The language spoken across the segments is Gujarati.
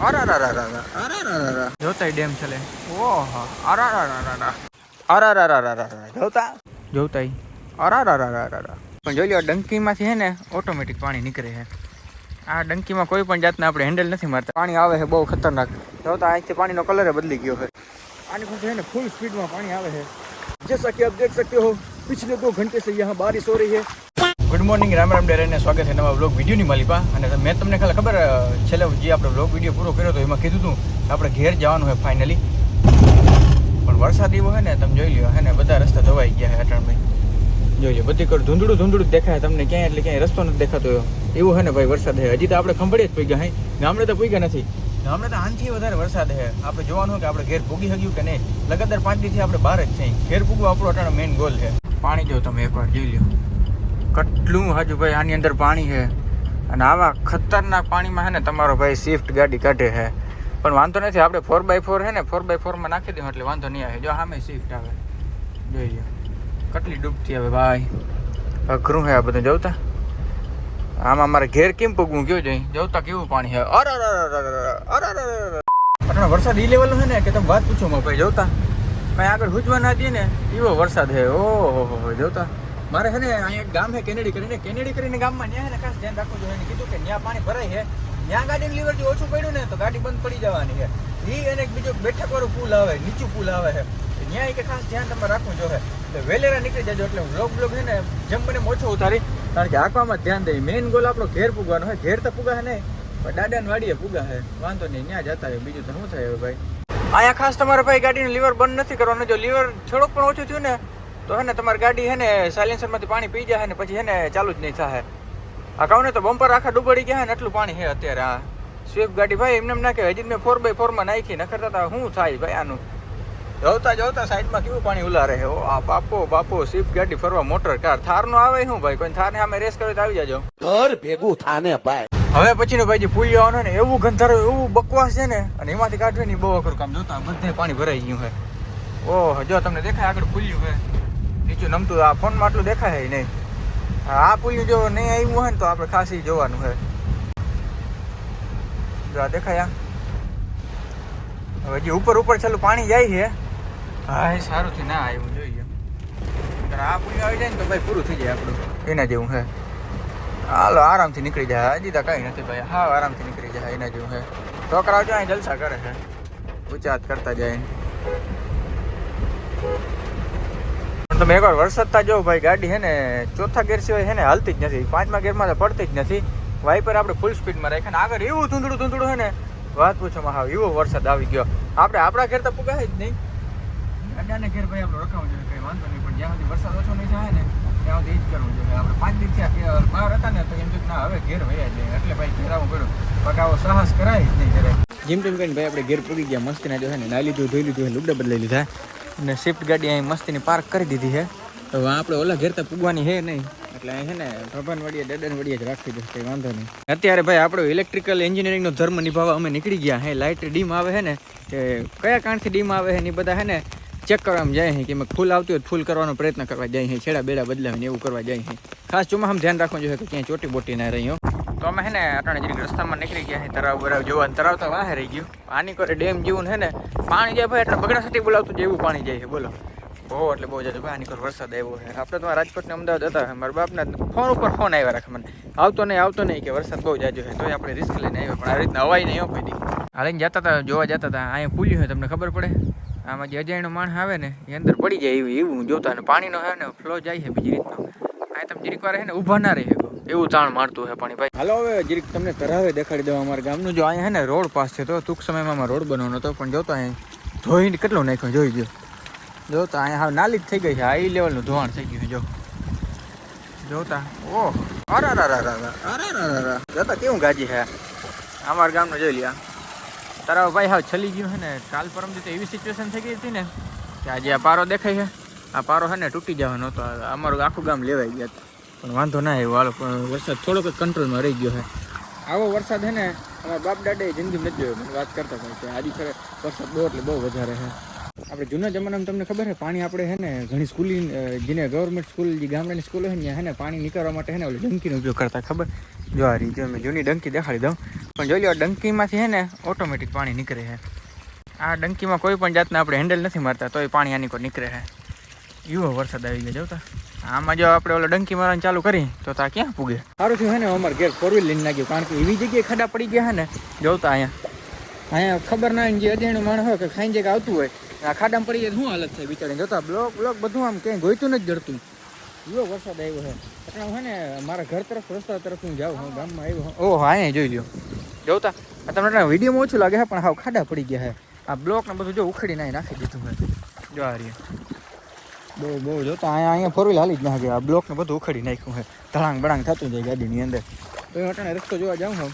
અરારારારા. જોતાય ડેમ છે લે ઓહો અરારારારા. અરારારારારા. જોતા જોતાય અરારારારારા. પણ જોઈ લો ડંકીમાંથી છે ને ઓટોમેટિક પાણી નીકળે છે આ ડંકીમાં કોઈ પણ જાતના આપણે હેન્ડલ નથી મારતા પાણી આવે છે બહુ ખતરનાક જોતા અહીંથી પાણીનો કલર બદલી ગયો છે આની પર છે ને ફૂલ સ્પીડમાં પાણી આવે છે जैसा कि आप देख सकते हो पिछले दो घंटे से यहाँ बारिश हो रही है ગુડ મોર્નિંગ રામ રામ ડેરેને સ્વાગત છે નવા બ્લોગ વિડીયોની માલિપા અને મેં તમને ખાલી ખબર છેલ્લે જે આપણે બ્લોગ વીડિયો પૂરો કર્યો હતો એમાં કીધું હતું આપણે ઘેર જવાનું હોય ફાઇનલી પણ વરસાદ એવો છે ને, તમે જોઈ લ્યો, હે ને, બધા રસ્તા ધોવાઈ ગયા છે અટાણભાઈ. જોઈ લો બધી કર ધૂંધળું ધૂંધળું દેખાય તમને, ક્યાંય એટલે ક્યાંય રસ્તો નથી દેખાતો એવો. છે ને ભાઈ વરસાદ છે. હજી તો આપણે ખંભળીએ જ પૂગ્યા, હે? ગામડે તો પૂગ્યા નથી. ગામડે તો આનથી વધારે વરસાદ છે. આપણે જોવાનું હોય કે આપણે ઘેર પૂગી શક્યું કે નહીં. લગાતાર પાંચ દિવસથી આપણે બહાર જ છીએ. ઘેર પૂગવું આપણો અટાણો મેઇન ગોલ છે. પાણી જો તમે એકવાર જોઈ લ્યો. કેટલું હજુ ભાઈ આની અંદર પાણી છે અને આવા ખતરનાક પાણીમાં છે ને તમારો ભાઈ સ્વિફ્ટ ગાડી કાઢે છે પણ વાંધો નથી આપણે ફોર બાય ફોર છે ને ફોર બાય ફોરમાં નાખી દઉં એટલે વાંધો નહીં આવે જો સામે સ્વિફ્ટ આવે જોઈ લો કેટલી ડૂબતી આવે ભાઈ અઘરું છે આ બધું જવતા આમાં મારે ઘેર કેમ પગવું કયો જઈ જવતા કેવું પાણી છે અરે અરે વરસાદ ઈ લેવલનો છે ને કે તમે વાત પૂછો ભાઈ જોતા કઈ આગળ હુજવા ના દે ને એવો વરસાદ છે ઓહો જોતા મારે છે ને અહીંયા એક ગામ છે, કેનેડી કરીને. કેનેડી કરીને ગામમાં ત્યાં ને ખાસ ધ્યાન રાખવું જોઈએ. એને કીધું કે ત્યાં પાણી ભરાય છે. ત્યાં ગાડીનું લીવર જો ઓછું પડ્યું ને તો ગાડી બંધ પડી જવાની છે. એ અને એક બીજો બેઠક વાળું પુલ આવે, નીચું પુલ આવે છે. ત્યાં કે ખાસ ધ્યાન તમારે રાખવું જોઈએ. તો વેલેરા નીકળી જજો એટલે બ્લોગ બ્લોગ છે ને જેમ એમ ઓછો ઉતારી. કારણ કે આંકવામાં ધ્યાન દઈ મેઇન ગોલ આપણો ઘેર પૂગવાનો હોય ઘેર તો પુગા નહીં, પણ દાદા વાડીએ પુગા છે. વાંધો નહીં ત્યાં જતા હોય બીજું તો શું થાય ભાઈ? અહીંયા ખાસ તમારે ભાઈ ગાડીનું લીવર બંધ નથી કરવાનું. જો લીવર થોડોક પણ ઓછું થયું ને તો હે ને તમારી ગાડી હે ને સાયલેન્સરમાંથી પાણી પી જાય ને પછી હે ને ચાલુ જ નહીં થાય. આ કહું ને તો બમ્પર આખા ડૂબડી ગયા ને એટલું પાણી હે અત્યારે. આ સ્વિફ્ટ ગાડી ભાઈ એમને એમ ના કહેવાય હજી મેં ફોર બાય ફોરમાં નાખી નખરતા હતા શું થાય ભાઈ આનું? જોતા જોતા સાઈડમાં કેવું પાણી ઉલા રહે ઓ આ બાપો બાપો સ્વિફ્ટ ગાડી ફરવા મોટર કાર થારનો આવે શું ભાઈ? કોઈ થારને અમે રેસ કરે તો આવી જાજો. ઘર ભેગું થાને ભાઈ. હવે પછીનો ભાઈ જે પુલ આવવાનો ને એવું ગંધારો એવું બકવાસ છે ને અને એમાંથી કાઢવી ની બહુ અઘરું કામ જોતા બધે પાણી ભરાઈ ગયું છે ઓહ જો તમને દેખાય આગળ ખુલ્યું છે નીચું નમતું આ ફોનમાં આટલું દેખાય નહીં. આ પુલ્યું જો નહીં આવ્યું હોય ને તો આપણે ખાસ ઈ જોવાનું છે. જો આ દેખાય આ. હવે જે ઉપર ઉપર છેલ્લું પાણી જાય છે. હા, એ સારુંથી ના આવ્યું જોઈએ નકર આ પુલ્યું આવી જાય ને તો ભાઈ પૂરું થઈ જાય આપણું. એના જેવું છે. હાલો, આરામથી નીકળી જાય. હજી તો કઈ નથી ભાઈ. હા આરામથી નીકળી જાય એના જેવું છે. છોકરાઓ જો અહીં જલસા કરે છે. ઉચાત કરતા જાય. પણ તમે એકવાર વરસાદતા જો ભાઈ ગાડી હે ને ચોથા ગેર સિવાય હે ને હાલતી જ નથી. પાંચમા ગેરમાં તો પડતી જ નથી. વાઇપર આપણે ફૂલ સ્પીડમાં રાખે ને આગળ એવું ધૂંધળું ધૂંધળું છે ને વાત પૂછો માં હા એવો વરસાદ આવી ગયો. આપણે આપણા ઘેર તો પુગાય જ નહીં. અડાને ઘેર ભાઈ આપણે રખાવું જોઈએ કંઈ વાંધો નહીં પણ જ્યાં સુધી વરસાદ ઓછો નહીં થાય ને ત્યાં સુધી એ જ કરવું જોઈએ. આપણે પાંચ દિવસ બહાર હતા ને તો એમ કે ના હવે ઘેર વયા જાય એટલે ભાઈ ઘેર આવું પડ્યું. પગાવો સાહસ કરાય જ નહીં ઘરે. જીમ તેમ કરીને ભાઈ આપણે ઘેર પૂરી ગયા મસ્તીના જો છે ને નાઈ લીધું ધોઈ લીધું લુગડા બદલાઈ લીધા. અને સ્વિફ્ટ ગાડી અહીં મસ્તીની પાર્ક કરી દીધી છે. હવે આપણે ઓલા ઘેર તો પૂગવાની છે નહીં. એટલે અહીં છે ને ભગવાન વડીએ ડડન વડીએ જ રાખી દઉં કંઈ વાંધો નહીં. અત્યારે ભાઈ આપણો ઇલેક્ટ્રિકલ એન્જિનિયરિંગનો ધર્મ નિભાવવા અમે નીકળી ગયા હે. લાઇટ ડીમ આવે છે ને કે કયા કારણથી ડીમ આવે છે ને એ બધા છે ને ચેક કરવામાં જાય છે કે મેં ફૂલ આવતી હોય ફૂલ કરવાનો પ્રયત્ન કરવા જાય છે. છેડા બેડા બદલાવીને એવું કરવા જાય છે. ખાસ ચોમાસામાં ધ્યાન રાખવું જોઈએ કે ક્યાંય ચોટી બોટી ના રહી તો અમે હે ને અટાણે જરીક રસ્તામાં નીકળી ગયા છે તરાવ બરાવ જોવા અને તરાવ તો વાહે રહી ગયું. આની કરે ડેમ જેવું છે ને, પાણી જાય ભાઈ, એટલે બગડા સાથે બોલાવતું જેવું પાણી જાય છે, બોલો. બહુ એટલે બહુ જતું ભાઈ આની કર વરસાદ આવ્યો છે. આપણે તો રાજકોટને અમદાવાદ હતા, મારા બાપના ફોન ઉપર ફોન આવ્યા રાખે મને. આવતો નહીં આવતો નહીં કે વરસાદ બહુ જાજો છે, તોય આપણે રિસ્ક લઈને આવ્યા, પણ આ રીતના હવાઈ નહીં આવી દી. હાલીને જતા હતા, જોવા જતા હતા, અહીંયા પૂલ્યું હોય, તમને ખબર પડે? આમાં જે અજાણ્યો માણસ આવે ને, એ અંદર પડી જાય એવું એવું જોતા અને પાણીનો છે ને ફ્લો જાય છે બીજી રીતનો. આ તમે જરીક વાર હે ને, ઊભા ના રહી. એવું તાણ મારતું છે પાણી ભાઈ. હાલો હવે, જરીક તમને તરાવે દેખાડી દઉં અમારા ગામનું. જો અહીંયા ને, રોડ પાસ છે તો ટૂંક સમયમાં અમારો રોડ બનવાનો હતો, પણ જોતો અહીં ધોઈને કેટલું નાખ્યું, જોઈ ગયો જોતા અહીંયા હાવ નાલી જ થઈ ગઈ છે, હાઈ લેવલનું ધોવાણ થઈ ગયું જો. જોતા ઓહ. અરે અરે અરે અરે જોતા કેવું ગાજી છે અમારા ગામનું જોઈ લ્યા. તારા ભાઈ હાવ છલી ગયું છે ને, કાલ પરમ દિવસે એવી સિચ્યુએશન થઈ ગઈ હતી ને, કે આજે આ પારો દેખાય છે. આ પારો છે ને, તૂટી જવાનો હતો. અમારું આખું ગામ લેવાઈ ગયા હતા. પણ વાંધો ના આવ્યો હાલો, પણ વરસાદ થોડોક કંટ્રોલમાં રહી ગયો છે આવો વરસાદ છે ને અમારા બાપ દાદાએ જિંદગી નથી જોયો. મને વાત કરતા હતા કે આજે ખરે વરસાદ બહુ એટલે બહુ વધારે છે આપણે જૂના જમાનામાં તમને ખબર છે પાણી આપણે છે ને, ઘણી સ્કૂલી જેને ગવર્મેન્ટ સ્કૂલ જે ગામડાની સ્કૂલ હોય ને, ત્યાં પાણી નીકળવા માટે છે ને, ઓલી ડંકીનો ઉપયોગ કરતા, ખબર? જો આ રીતે મેં જૂની ડંકી દેખાડી દઉં. પણ જોઈ લો ડંકીમાંથી છે ને ઓટોમેટિક પાણી નીકળે છે આ ડંકીમાં કોઈ પણ જાતના આપણે હેન્ડલ નથી મારતા, તોય પાણી આની કોઈ નીકળે છે યુવો વરસાદ આવી ગયો, જોતા? આમાં જો આપણે ઓલો ડંકી મારવાનું ચાલુ કરી, તો તા ક્યાં પૂગે? સારું થયું હે ને, અમારે ઘેર ફોર વ્હીલ લઈને નાખ્યું, કારણ કે એવી જગ્યાએ ખાડા પડી ગયા હે ને, જોતા અહીંયા. અહીંયા ખબર ના જે અજાણ્યું માણસ હોય કે ખાઈને જગ્યા આવતું હોય, આ ખાડામાં પડી જાય શું હાલત થાય બિચારી જોતા બ્લોક બ્લોક બધું આમ ક્યાંય ગોઈતું નથી જડતું. એવો વરસાદ આવ્યો છે એટલે હું ને, મારા ઘર તરફ, રસ્તા તરફ હું જાઉં, હું ગામમાં આવ્યો. ઓહો, અહીંયા જોઈ લ્યો. જોતા તમને વિડીયોમાં ઓછું લાગે છે પણ હાવ ખાડા પડી ગયા છે આ બ્લોક ને બધું જો ઉખડી નાખી દીધું હોય જો આ રહ્યું. બહુ બહુ જોતા અહીંયા અહીંયા ફોર વ્હીલ હાલી જ ના આ બ્લોકને બધું ઉખડી નાખ્યું છે. ધડાંગ, બડાંગ થતું જાય ગાડીની અંદર. તો એ અટાણે રસ્તો જોવા જાઉં હું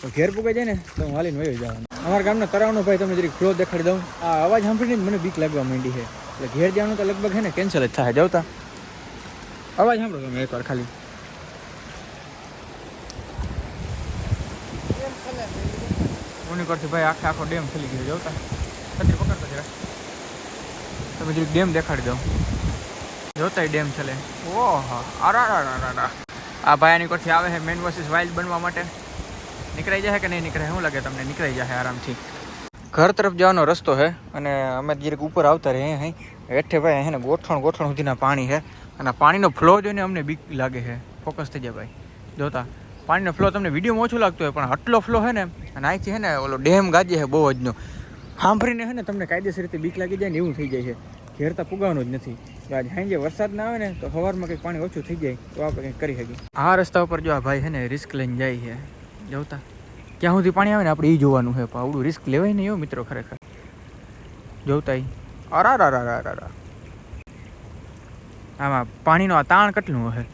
તો ઘેર પૂગે જાય ને, તો હું હાલીને વયો જવાનું અમારા ગામના તરાવનો ભાઈ તમે જરીક ફ્લો દેખાડી દઉં. આ અવાજ સાંભળીને જ મને બીક લાગવા માંડી છે. એટલે ઘેર જવાનું તો લગભગ છે ને કેન્સલ જ થાય. જવતા અવાજ સાંભળો તમે એકવાર ખાલી. ઓની કરથી ભાઈ આખે આખો ડેમ ખેલી ગયો જોતા છત્રી પકડતા જરા. તમે જે ડેમ દેખાડી દઉં. જોતાય ડેમ છેલે ઓહો અરારારારા આ ભાઈ આની પરથી આવે છે મેન વર્સિસ વાઇલ્ડ બનવા માટે. નીકળાઈ જશે કે નહીં નીકળે શું લાગે તમને? નીકળાઈ જશે આરામથી. ઘર તરફ જવાનો રસ્તો છે અને અમે જરીક ઉપર આવતા રહીએ અહીં હેઠે ભાઈ હે ગોઠણ ગોઠણ સુધીના પાણી છે. અને પાણીનો ફ્લો જોઈને અમને બીક લાગે છે. ફોકસ થઈ જાય ભાઈ. જોતા. પાણીનો ફ્લો તમને વિડીયોમાં ઓછું લાગતું હોય, પણ આટલો ફ્લો છે ને, અને અહીંથી છે ને ઓલો ડેમ ગાજે છે બહુ જનો સાંભળીને છે ને તમને કાયદેસર રીતે બીક લાગી જાય ને એવું થઈ જાય છે. ઘેરતા પુગાવાનું જ નથી. આજ સાંજે વરસાદ ના આવે ને તો સવારમાં કંઈક પાણી ઓછું થઈ જાય તો આપણે કંઈક કરી શકીએ. આ રસ્તા ઉપર જો આ ભાઈ છે ને રિસ્ક લઈને જાય છે. જોતા ક્યાં સુધી પાણી આવે ને આપણે એ જોવાનું છે. પણ આવડું રિસ્ક લેવાય નહીં એવું મિત્રો ખરેખર. જોતા અરા રા રા રા રા આમાં પાણીનો આ તાણ કેટલું હશે?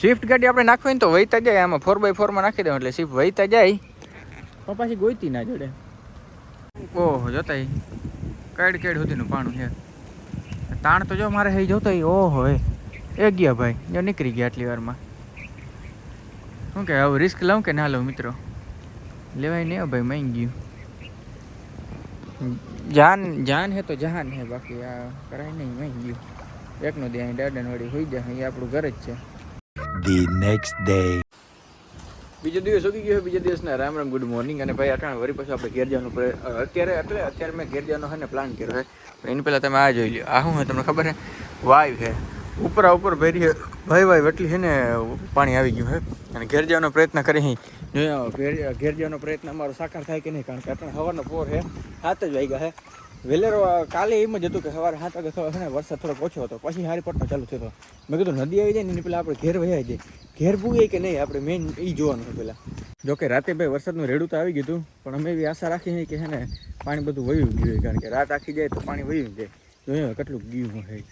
સ્વિફ્ટ ગાડી આપણે નાખવી ને તો વહીતા જાય. આમાં ફોર બાય ફોરમાં નાખી દેવું એટલે સ્વિફ્ટ વહીતા જાય. પાછી ગોઈતી ના જોડે. ઓહો જોતા કેડ કેડ સુધીનું પાણું છે. તાણ તો જો મારે હઈ જોતા ઓ હોય એ એ ગયા ભાઈ, જો નીકળી ગયા આટલી વારમાં. શું કે હવે રિસ્ક લઉં કે ના લઉં મિત્રો? લેવાય નહીં ભાઈ મહી ગયું. જાન જાન હે તો જહાન હે, બાકી આ કરાય નહીં મહી ગયું. એકનો દે અહીં વળી હોઈ જાય, અહીં આપણું ઘર જ છે. The next day. બીજો દિવસ ઉગી ગયો બીજા દિવસના રામ રામ ગુડ મોર્નિંગ અને ભાઈ, અટાણ વળી પછી આપણે ઘેર જવાનું પડે અત્યારે એટલે અત્યારે મેં ઘેર જવાનો છે ને પ્લાન કર્યો છે એની પહેલાં તમે આ જોઈ લો આ શું તમને ખબર છે વાય છે ઉપર ઉપર ભરી ભાઈ ભાઈ એટલી છે ને પાણી આવી ગયું છે અને ઘેર જવાનો પ્રયત્ન કરી જોઈએ ઘેર ઘેર જવાનો પ્રયત્ન અમારો સાકાર થાય કે નહીં? કારણ કે અટાણે હવાનો પોર છે સાત જ વાગ્યા છે વેલેરો કાલે એમ જ હતું કે સવારે સાત વાગે થયો છે ને વરસાદ થોડોક ઓછો હતો. પછી હારી પડતો ચાલુ થયો મેં કીધું, નદી આવી જાય ને એની પહેલાં આપણે ઘેર વહી જાય ઘેર પૂગે કે નહીં, આપણે મેઇન એ જોવાનું છે પહેલાં. જોકે રાતે ભાઈ વરસાદનું રેડું તો આવી ગયું પણ અમે એવી આશા રાખી છે કે છે ને પાણી બધું વયું ગયું કારણ કે રાત આખી જાય તો પાણી વયું જાય. જોઈએ કેટલું ગયું હોય.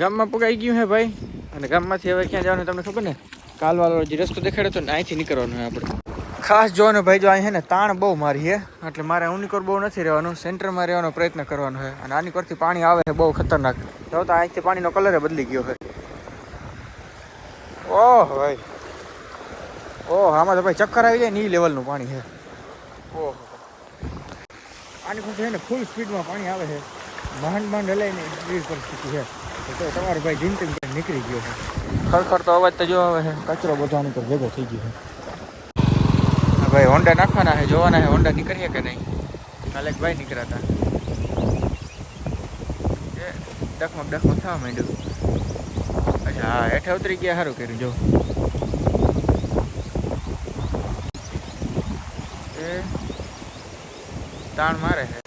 ગામમાં પુગાઈ ગયું હે ભાઈ? અને ગામમાંથી હવે ક્યાં જવાનું તમને ખબર ને? કાલવાળો જે રસ્તો દેખાડ્યો તો અહીંથી નીકળવાનું હોય આપણે. ખાસ જોવાનું ભાઈ જો અહીં છે ને તાણ બહુ મારી છે એટલે મારે ઉનિકોર બહુ નથી રહેવાનું, સેન્ટરમાં રહેવાનો પ્રયત્ન કરવાનો છે અને આની પરથી પાણી આવે છે બહુ ખતરનાક. જો તો અહીંથી પાણીનો કલર બદલી ગયો છે ઓહ ભાઈ. ઓહ, આમાં તો ભાઈ ચક્કર આવી જાય ને એ લેવલનું પાણી છે ઓહ. આની પરથી છે ને ફૂલ સ્પીડમાં પાણી આવે છે માંડ માંડ હલાઈને એવી પરિસ્થિતિ છે તો તમારો ભાઈ તેમ નીકળી ગયો છે ખડખડ તો અવાજ તો જો આવે કચરો બધો આની પર ભેગો થઈ ગયો છે. ભાઈ હોન્ડા નાખવાના છે જોવાના છે હોન્ડા નીકળીએ કે નહીં? કાલે ભાઈ નીકળ્યા હતા. ડખમક ડખમક થવા માંડ્યું. અચ્છા હા હેઠે ઉતરી ગયા સારું કર્યું જો. એ તાણ મારે છે.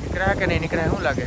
નીકળ્યા કે નહીં નીકળ્યા શું લાગે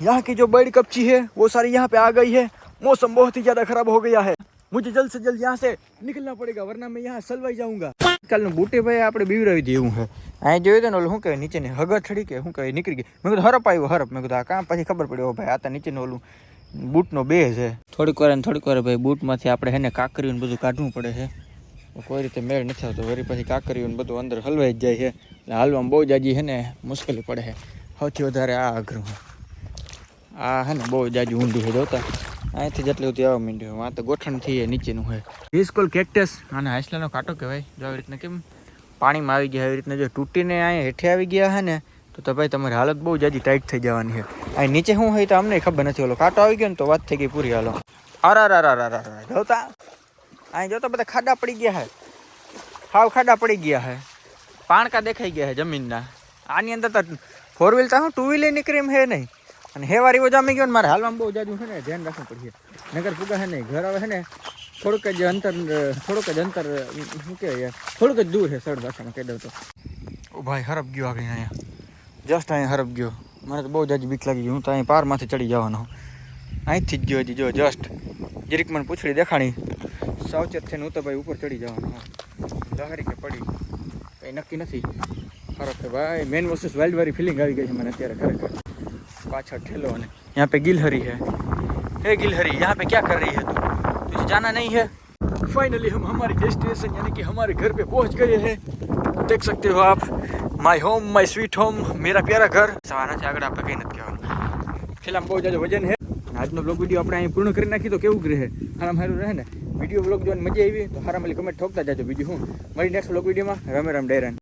यहाँ की जो बड़ी कपची है वो सारी यहाँ पे आ गई है मौसम बहुत ही ज्यादा खराब हो गया है मुझे जल्द से जल्द यहाँ से निकलना पड़ेगा वरना मैं यहाँ सलवाई जाऊंगा આજકાલનું બુટે ભાઈ આપણે બીવરાવી દઈએ એવું છે અહીં જોયું હતું ને ઓલું શું કહેવાય નીચે હગથડી કે શું કહેવાય નીકળી ગઈ મેં કીધું હરપ આવ્યો હરપ મેં કીધું આ કાં પછી ખબર પડી ઓ ભાઈ આ તો નીચેનું ઓલું બૂટનો બે છે થોડીક વાર ને થોડીક વાર ભાઈ બૂટમાંથી આપણે હેને કાકરીયું ને બધું કાઢવું પડે છે તો કોઈ રીતે મેળ નથી આવતો વળી પછી કાકરીયું ને બધું અંદર હલવાઈ જ જાય છે એટલે હાલવામાં બહુ જાજી છે ને મુશ્કેલી પડે છે સૌથી વધારે આ અઘરું છે આ હે ને બહુ જાજુ ઊંડું છે, જોતા. અહીંથી જેટલું સુધી આવવા માંડ્યું આ તો ગોઠણથી એ નીચેનું હોય. હિસ્કોલ કેક્ટસ અને હાઈસલાનો કાંટો કહેવાય. જો આવી રીતના કેમ પાણીમાં આવી ગયા, આવી રીતના જો તૂટીને અહીંયા હેઠે આવી ગયા હે ને, તો તો ભાઈ તમારી હાલત બહુ જાજી ટાઈટ થઈ જવાની છે. અહીં નીચે શું હોય તો અમને ખબર નથી, ઓલો કાંટો આવી ગયો ને તો વાત થઈ ગઈ પૂરી હાલો. અરા રા રા રા રા જોતા? અહીં જોતા બધા ખાડા પડી ગયા હે. હાવ ખાડા પડી ગયા હે. પાણકા દેખાઈ ગયા હે જમીનના. આની અંદર તો ફોર વ્હીલ તો હું ટુ વ્હીલર નીકળી એમ હે નહીં. અને હેવારી જામી ગયો ને મારે હાલમાં બહુ જાજુ છે ને ધ્યાન રાખવું પડશે. નગર પૂગા છે નહીં ઘર આવે છે ને, થોડુંક જ અંતર, થોડુંક જ અંતર, શું કહેવાય, થોડુંક જ દૂર છે સરળ ભાષામાં કહી દઉં તો. ઓ ભાઈ, હરપ ગયો આગળ અહીંયા. જસ્ટ અહીંયા હરપ ગયો. મને તો બહુ જાજી બીક લાગી હું તો અહીં પારમાંથી ચડી જવાનો અહીંથી જ ગયો હજી, જો જસ્ટ જરીક મને પૂછડી દેખાણી. સાવચેત થઈને હું તો ભાઈ ઉપર ચડી જવાનો લહેરી કે પડી. કંઈ નક્કી નથી. ખરો કે ભાઈ મેન વસ્તુ વાઇલ્ડ વાળી ફિલિંગ આવી ગઈ છે મને અત્યારે ખરેખર. પાછળ ઠેલો અને यहाँ पे गिलहरी है हे गिलहरी यहाँ पे क्या कर रही है तू तुझे जाना नहीं है फाइनली हम हमारे डेस्टिनेशन यानी कि हमारे घर पे पहुंच गए हैं देख सकते हो आप my home my sweet home मेरा प्यारा घर સવારના છે આગળ આપણે કંઈ નથી કહેવાનું ખેલામાં બહુ જાજો વજન છે આજનો બ્લોગ વિડીયો આપણે અહીં પૂર્ણ કરી નાખી તો કેવું રહે હારામ હારું રહે ને વિડીયો બ્લોગ જોવાની મજા આવી તો હારામ કમેન્ટ ઠોકતા જાજો બીજું હું મળી નેક્સ્ટ બ્લોગ વિડીયોમાં રામે રામ ડેરન